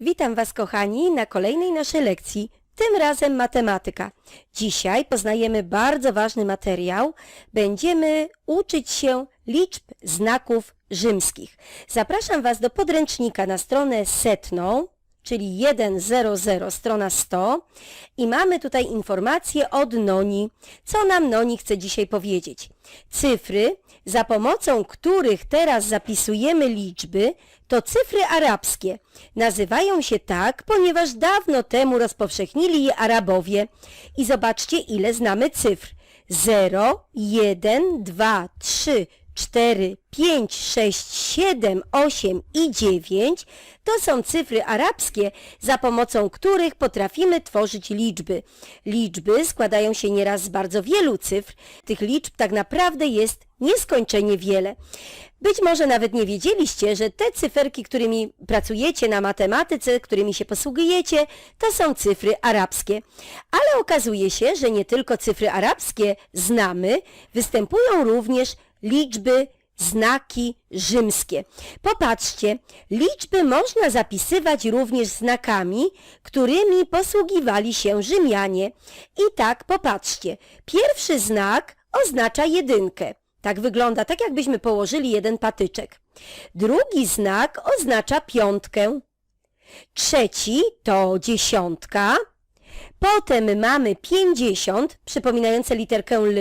Witam Was kochani na kolejnej naszej lekcji, tym razem matematyka. Dzisiaj poznajemy bardzo ważny materiał. Będziemy uczyć się liczb znaków rzymskich. Zapraszam Was do podręcznika na stronę setną, czyli 100, strona 100 i mamy tutaj informacje od Noni. Co nam Noni chce dzisiaj powiedzieć? Cyfry, za pomocą których teraz zapisujemy liczby, to cyfry arabskie. Nazywają się tak, ponieważ dawno temu rozpowszechnili je Arabowie. I zobaczcie, ile znamy cyfr. 0, 1, 2, 3, 4, 5, 6, 7, 8 i 9 to są cyfry arabskie, za pomocą których potrafimy tworzyć liczby. Liczby składają się nieraz z bardzo wielu cyfr. Tych liczb tak naprawdę jest nieskończenie wiele. Być może nawet nie wiedzieliście, że te cyferki, którymi pracujecie na matematyce, którymi się posługujecie, to są cyfry arabskie. Ale okazuje się, że nie tylko cyfry arabskie znamy, występują również liczby, znaki rzymskie. Popatrzcie, liczby można zapisywać również znakami, którymi posługiwali się Rzymianie. I tak popatrzcie, pierwszy znak oznacza jedynkę. Tak wygląda, tak jakbyśmy położyli jeden patyczek. Drugi znak oznacza piątkę. Trzeci to dziesiątka. Potem mamy pięćdziesiąt, przypominające literkę L.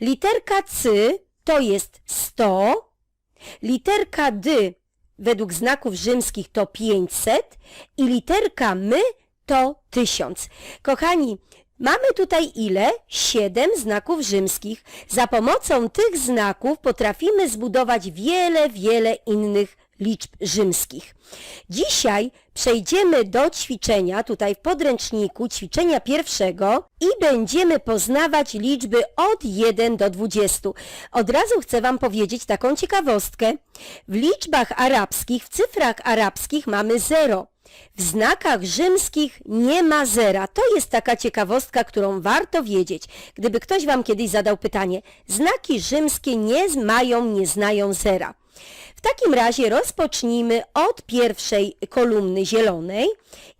Literka C to jest 100. Literka D według znaków rzymskich to 500 i literka M to 1000. Kochani, mamy tutaj ile? 7 znaków rzymskich. Za pomocą tych znaków potrafimy zbudować wiele, wiele innych liczb rzymskich. Dzisiaj przejdziemy do ćwiczenia, tutaj w podręczniku, ćwiczenia pierwszego i będziemy poznawać liczby od 1 do 20. Od razu chcę Wam powiedzieć taką ciekawostkę. W liczbach arabskich, w cyfrach arabskich mamy 0. W znakach rzymskich nie ma zera. To jest taka ciekawostka, którą warto wiedzieć. Gdyby ktoś Wam kiedyś zadał pytanie, znaki rzymskie nie mają, nie znają zera. W takim razie rozpocznijmy od pierwszej kolumny zielonej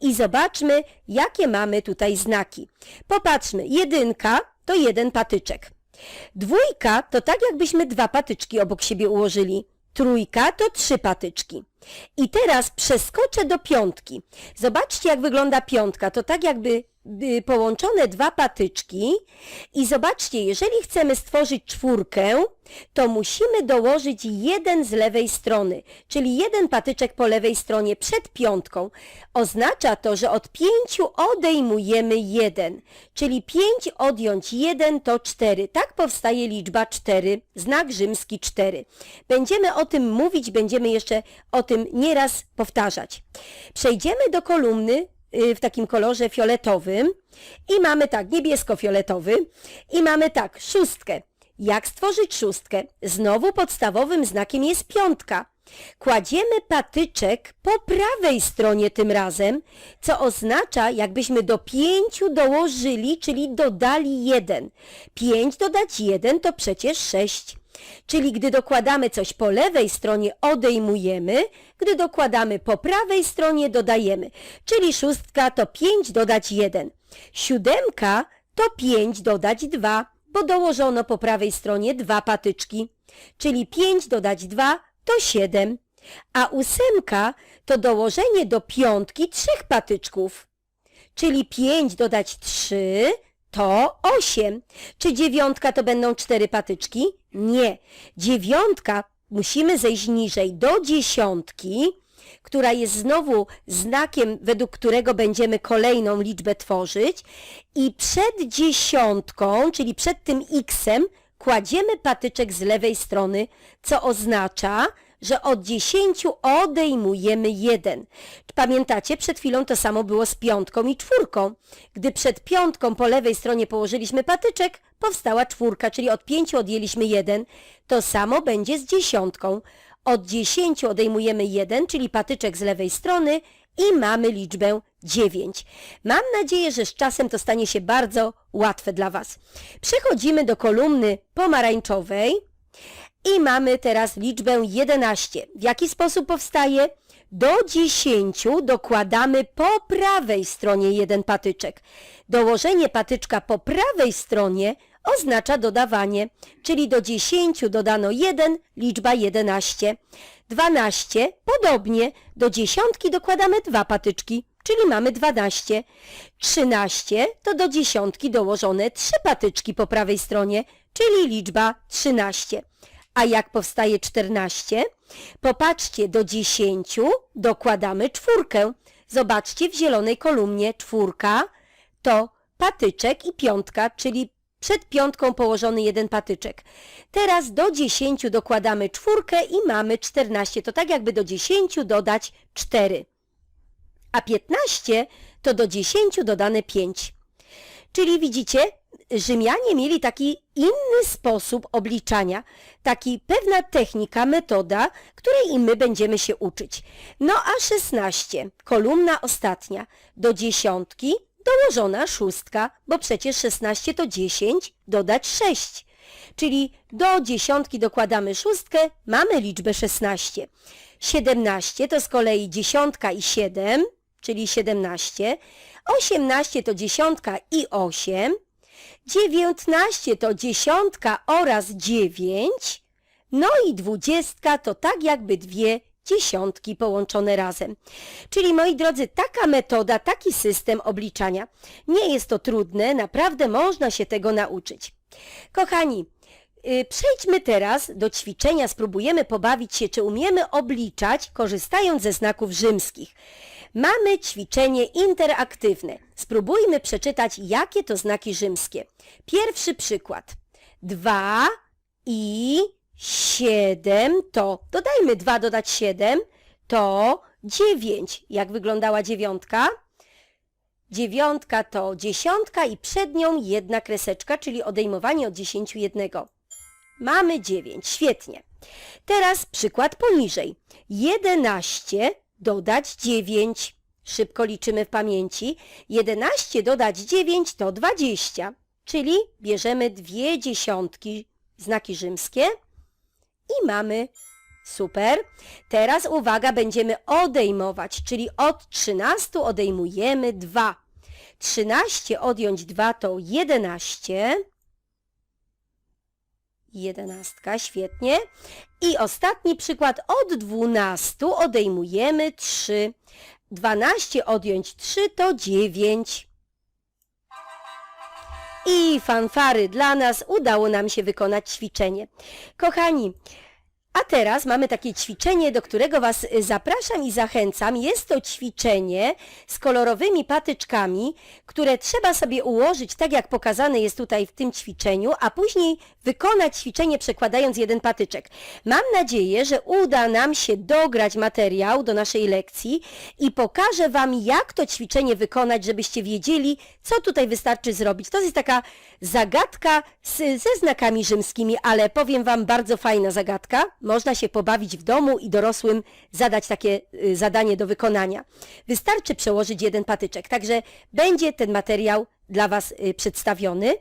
i zobaczmy, jakie mamy tutaj znaki. Popatrzmy, jedynka to jeden patyczek. Dwójka to tak jakbyśmy dwa patyczki obok siebie ułożyli. Trójka to trzy patyczki. I teraz przeskoczę do piątki. Zobaczcie, jak wygląda piątka. To tak jakby połączone dwa patyczki. I zobaczcie, jeżeli chcemy stworzyć czwórkę, to musimy dołożyć jeden z lewej strony, czyli jeden patyczek po lewej stronie przed piątką. Oznacza to, że od pięciu odejmujemy jeden, czyli pięć odjąć jeden to cztery. Tak powstaje liczba cztery, znak rzymski cztery. Będziemy o tym mówić, będziemy jeszcze o tym nieraz powtarzać. Przejdziemy do kolumny y, w takim kolorze fioletowym i mamy tak, niebiesko-fioletowy i mamy tak, szóstkę. Jak stworzyć szóstkę? Znowu podstawowym znakiem jest piątka. Kładziemy patyczek po prawej stronie tym razem, co oznacza, jakbyśmy do pięciu dołożyli, czyli dodali jeden. Pięć dodać jeden to przecież sześć. Czyli gdy dokładamy coś po lewej stronie, odejmujemy, gdy dokładamy po prawej stronie, dodajemy. Czyli szóstka to 5 dodać 1. Siódemka to 5 dodać 2, bo dołożono po prawej stronie dwa patyczki. Czyli 5 dodać 2 to 7. A ósemka to dołożenie do piątki trzech patyczków. Czyli 5 dodać 3 to 8. Czy dziewiątka to będą cztery patyczki? Nie. Dziewiątka musimy zejść niżej do dziesiątki, która jest znowu znakiem, według którego będziemy kolejną liczbę tworzyć i przed dziesiątką, czyli przed tym x-em, kładziemy patyczek z lewej strony, co oznacza, że od 10 odejmujemy 1. Pamiętacie, przed chwilą to samo było z piątką i czwórką. Gdy przed piątką po lewej stronie położyliśmy patyczek, powstała czwórka, czyli od 5 odjęliśmy 1. To samo będzie z dziesiątką. Od 10 odejmujemy 1, czyli patyczek z lewej strony i mamy liczbę 9. Mam nadzieję, że z czasem to stanie się bardzo łatwe dla Was. Przechodzimy do kolumny pomarańczowej. I mamy teraz liczbę 11. W jaki sposób powstaje? Do 10 dokładamy po prawej stronie jeden patyczek. Dołożenie patyczka po prawej stronie oznacza dodawanie, czyli do 10 dodano 1, liczba 11. 12, podobnie, do dziesiątki dokładamy dwa patyczki, czyli mamy 12. 13 to do dziesiątki dołożone trzy patyczki po prawej stronie, czyli liczba 13. A jak powstaje 14? Popatrzcie, do 10 dokładamy czwórkę. Zobaczcie w zielonej kolumnie czwórka to patyczek i piątka, czyli przed piątką położony jeden patyczek. Teraz do 10 dokładamy czwórkę i mamy 14. To tak jakby do 10 dodać 4. A 15 to do 10 dodane 5. Czyli widzicie, Rzymianie mieli taki inny sposób obliczania, taki pewna technika, metoda, której i my będziemy się uczyć. No a 16, kolumna ostatnia, do dziesiątki dołożona szóstka, bo przecież 16 to 10, dodać 6. Czyli do dziesiątki dokładamy szóstkę, mamy liczbę 16. 17 to z kolei dziesiątka i 7, czyli 17. 18 to dziesiątka i 8. 19 to dziesiątka oraz 9. No i dwudziestka to tak jakby dwie dziesiątki połączone razem. Czyli moi drodzy, taka metoda, taki system obliczania. Nie jest to trudne, naprawdę można się tego nauczyć. Kochani, y, przejdźmy teraz do ćwiczenia, spróbujemy pobawić się, czy umiemy obliczać, korzystając ze znaków rzymskich. Mamy ćwiczenie interaktywne. Spróbujmy przeczytać, jakie to znaki rzymskie. Pierwszy przykład. 2 i 7 to, dodajmy 2 dodać 7, to 9. Jak wyglądała dziewiątka? Dziewiątka to dziesiątka i przed nią jedna kreseczka, czyli odejmowanie od 10 jednego. Mamy 9, świetnie. Teraz przykład poniżej. 11 dodać 9. Szybko liczymy w pamięci. 11 dodać 9 to 20, czyli bierzemy dwie dziesiątki, znaki rzymskie i mamy super. Teraz uwaga, będziemy odejmować, czyli od 13 odejmujemy 2. 13 odjąć 2 to 11. Jedenastka, świetnie. I ostatni przykład, od 12 odejmujemy 3. 12 odjąć 3 to 9. I fanfary dla nas udało nam się wykonać ćwiczenie. Kochani, a teraz mamy takie ćwiczenie, do którego Was y, zapraszam i zachęcam. Jest to ćwiczenie z kolorowymi patyczkami, które trzeba sobie ułożyć tak, jak pokazane jest tutaj w tym ćwiczeniu, a później wykonać ćwiczenie przekładając jeden patyczek. Mam nadzieję, że uda nam się dograć materiał do naszej lekcji i pokażę Wam, jak to ćwiczenie wykonać, żebyście wiedzieli, co tutaj wystarczy zrobić. To jest taka zagadka z, ze znakami rzymskimi, ale powiem Wam, bardzo fajna zagadka można się pobawić w domu i dorosłym zadać takie y, zadanie do wykonania. Wystarczy przełożyć jeden patyczek, także będzie ten materiał dla Was y, przedstawiony.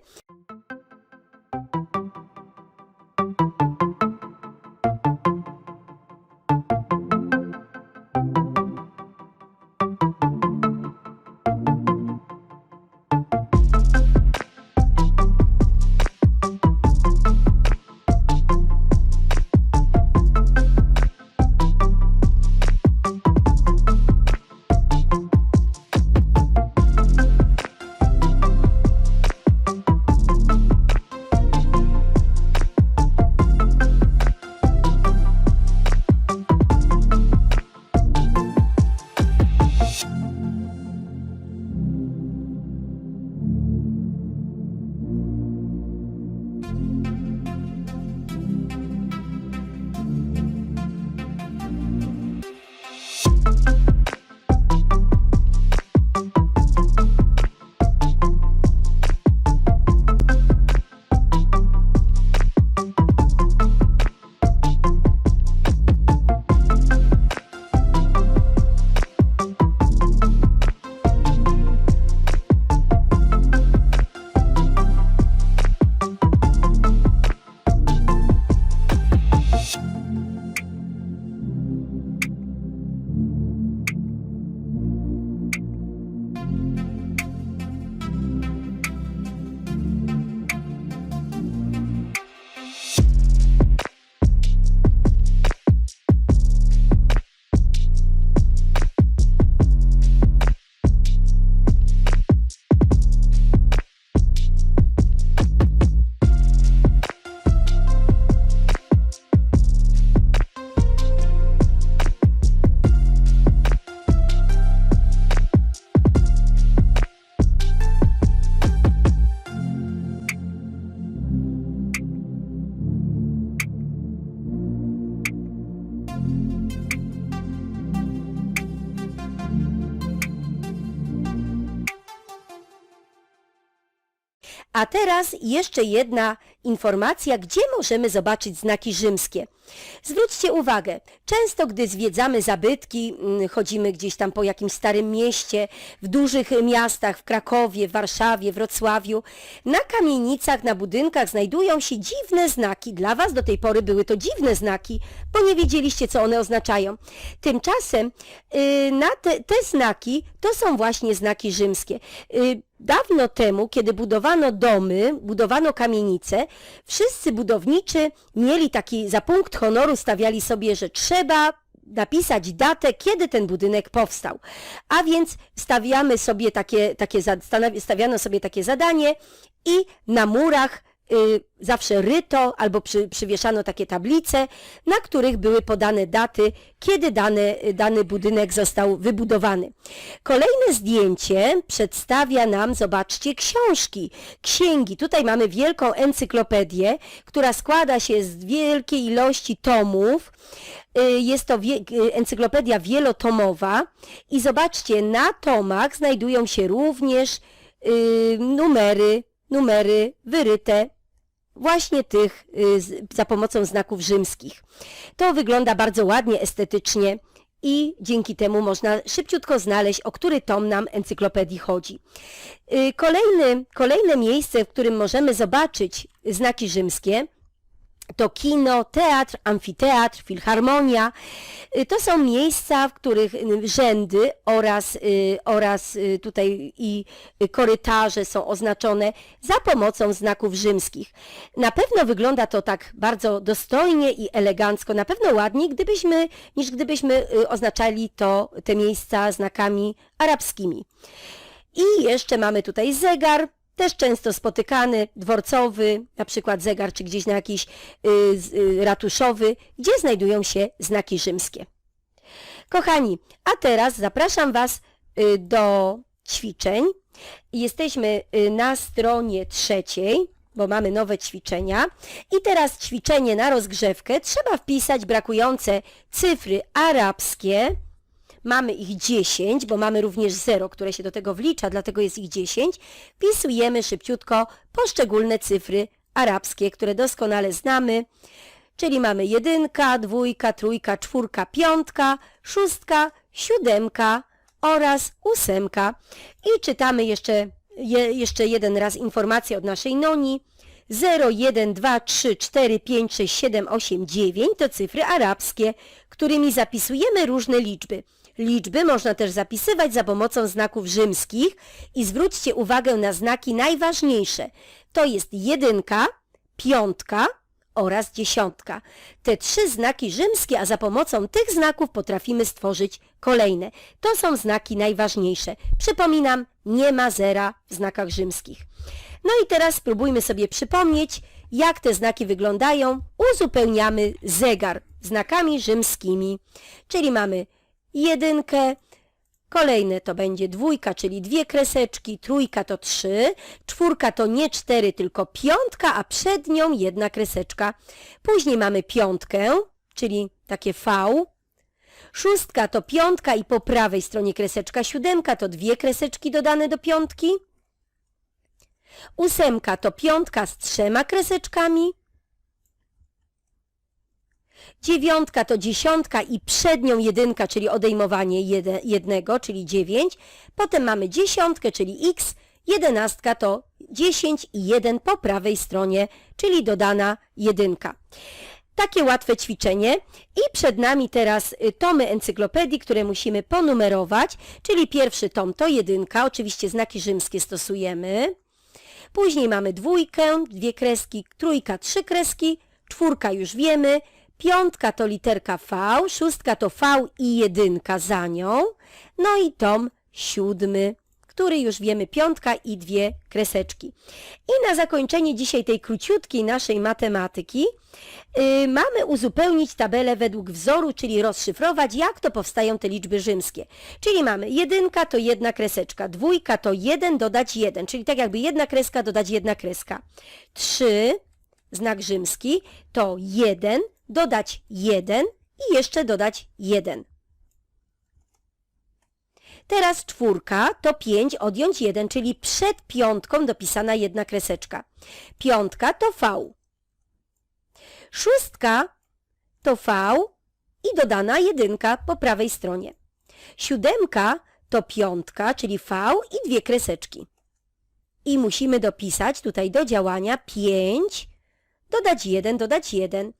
A teraz jeszcze jedna informacja, gdzie możemy zobaczyć znaki rzymskie. Zwróćcie uwagę, często gdy zwiedzamy zabytki, mm, chodzimy gdzieś tam po jakimś starym mieście, w dużych miastach, w Krakowie, Warszawie, Wrocławiu, na kamienicach, na budynkach znajdują się dziwne znaki. Dla Was do tej pory były to dziwne znaki, bo nie wiedzieliście, co one oznaczają. Tymczasem y, na te, te znaki to są właśnie znaki rzymskie. Y, Dawno temu, kiedy budowano domy, budowano kamienice, wszyscy budowniczy mieli taki, za punkt honoru stawiali sobie, że trzeba napisać datę, kiedy ten budynek powstał. A więc stawiamy sobie takie, takie, stawiano sobie takie zadanie i na murach zawsze ryto albo przy, przywieszano takie tablice, na których były podane daty, kiedy dany, dany budynek został wybudowany. Kolejne zdjęcie przedstawia nam, zobaczcie, książki, księgi. Tutaj mamy wielką encyklopedię, która składa się z wielkiej ilości tomów. Y, Jest to wie, y, encyklopedia wielotomowa i zobaczcie, na tomach znajdują się również y, numery, numery wyryte właśnie tych y, za pomocą znaków rzymskich. To wygląda bardzo ładnie, estetycznie i dzięki temu można szybciutko znaleźć, o który tom nam encyklopedii chodzi. Y, Kolejny, kolejne miejsce, w którym możemy zobaczyć znaki rzymskie, to kino, teatr, amfiteatr, filharmonia. Y, To są miejsca, w których y, rzędy oraz, y, oraz tutaj i korytarze są oznaczone za pomocą znaków rzymskich. Na pewno wygląda to tak bardzo dostojnie i elegancko, na pewno ładniej, gdybyśmy, niż gdybyśmy oznaczali to, te miejsca znakami arabskimi. I jeszcze mamy tutaj zegar, też często spotykany, dworcowy, na przykład zegar, czy gdzieś na jakiś y, y, ratuszowy, gdzie znajdują się znaki rzymskie. Kochani, a teraz zapraszam Was y, do ćwiczeń. Jesteśmy na stronie trzeciej, bo mamy nowe ćwiczenia. I teraz ćwiczenie na rozgrzewkę. Trzeba wpisać brakujące cyfry arabskie, Mamy ich 10, bo mamy również 0, które się do tego wlicza, dlatego jest ich 10. Wpisujemy szybciutko poszczególne cyfry arabskie, które doskonale znamy. Czyli mamy jedynka, dwójka, trójka, czwórka, piątka, szóstka, siódemka oraz ósemka. I czytamy jeszcze, je, jeszcze jeden raz informację od naszej noni. 0, 1, 2, 3, 4, 5, 6, 7, 8, 9 to cyfry arabskie, którymi zapisujemy różne liczby. Liczby można też zapisywać za pomocą znaków rzymskich i zwróćcie uwagę na znaki najważniejsze. To jest jedynka, piątka oraz dziesiątka. Te trzy znaki rzymskie, a za pomocą tych znaków potrafimy stworzyć kolejne. To są znaki najważniejsze. Przypominam, nie ma zera w znakach rzymskich. No i teraz spróbujmy sobie przypomnieć, jak te znaki wyglądają. Uzupełniamy zegar znakami rzymskimi, czyli mamy jedynkę, Kolejne to będzie dwójka, czyli dwie kreseczki, trójka to trzy, czwórka to nie cztery, tylko piątka, a przed nią jedna kreseczka. Później mamy piątkę, czyli takie V. Szóstka to piątka i po prawej stronie kreseczka. Siódemka to dwie kreseczki dodane do piątki. Ósemka to piątka z trzema kreseczkami. Dziewiątka to dziesiątka i przed nią jedynka, czyli odejmowanie jede, jednego, czyli dziewięć. Potem mamy dziesiątkę, czyli x. Jedenastka to 10 i 1 po prawej stronie, czyli dodana jedynka. Takie łatwe ćwiczenie i przed nami teraz y, tomy encyklopedii, które musimy ponumerować, czyli pierwszy tom to jedynka, oczywiście znaki rzymskie stosujemy. Później mamy dwójkę, dwie kreski, trójka, trzy kreski, czwórka już wiemy, piątka to literka V, szóstka to V i jedynka za nią, no i tom siódmy, który już wiemy piątka i dwie kreseczki. I na zakończenie dzisiaj tej króciutkiej naszej matematyki yy, mamy uzupełnić tabelę według wzoru, czyli rozszyfrować, jak to powstają te liczby rzymskie. Czyli mamy jedynka to jedna kreseczka, dwójka to jeden dodać jeden, czyli tak jakby jedna kreska dodać jedna kreska. Trzy, znak rzymski, to jeden dodać jeden i jeszcze dodać jeden. Teraz czwórka to 5 odjąć 1, czyli przed piątką dopisana jedna kreseczka. Piątka to V. Szóstka to V i dodana jedynka po prawej stronie. Siódemka to piątka, czyli V i dwie kreseczki. I musimy dopisać tutaj do działania 5, dodać 1, dodać 1.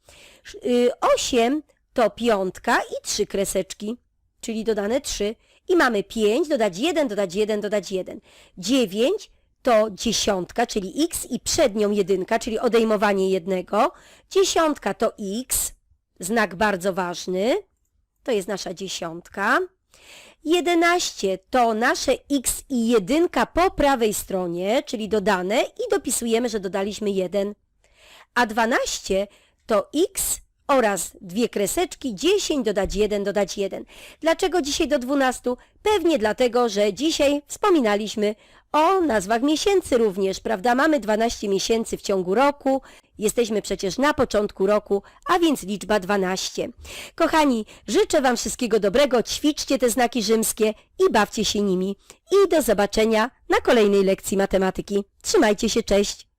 8 to piątka i trzy kreseczki, czyli dodane 3. I mamy 5, dodać 1, dodać 1, dodać 1. 9 to dziesiątka, czyli x i przed nią jedynka, czyli odejmowanie jednego. Dziesiątka to x, znak bardzo ważny. To jest nasza dziesiątka. 11 to nasze x i jedynka po prawej stronie, czyli dodane i dopisujemy, że dodaliśmy 1. A 12 to x oraz dwie kreseczki, 10 dodać 1 dodać 1. Dlaczego dzisiaj do 12? Pewnie dlatego, że dzisiaj wspominaliśmy o nazwach miesięcy również, prawda? Mamy 12 miesięcy w ciągu roku, jesteśmy przecież na początku roku, a więc liczba 12. Kochani, życzę Wam wszystkiego dobrego, ćwiczcie te znaki rzymskie i bawcie się nimi. I do zobaczenia na kolejnej lekcji matematyki. Trzymajcie się, cześć!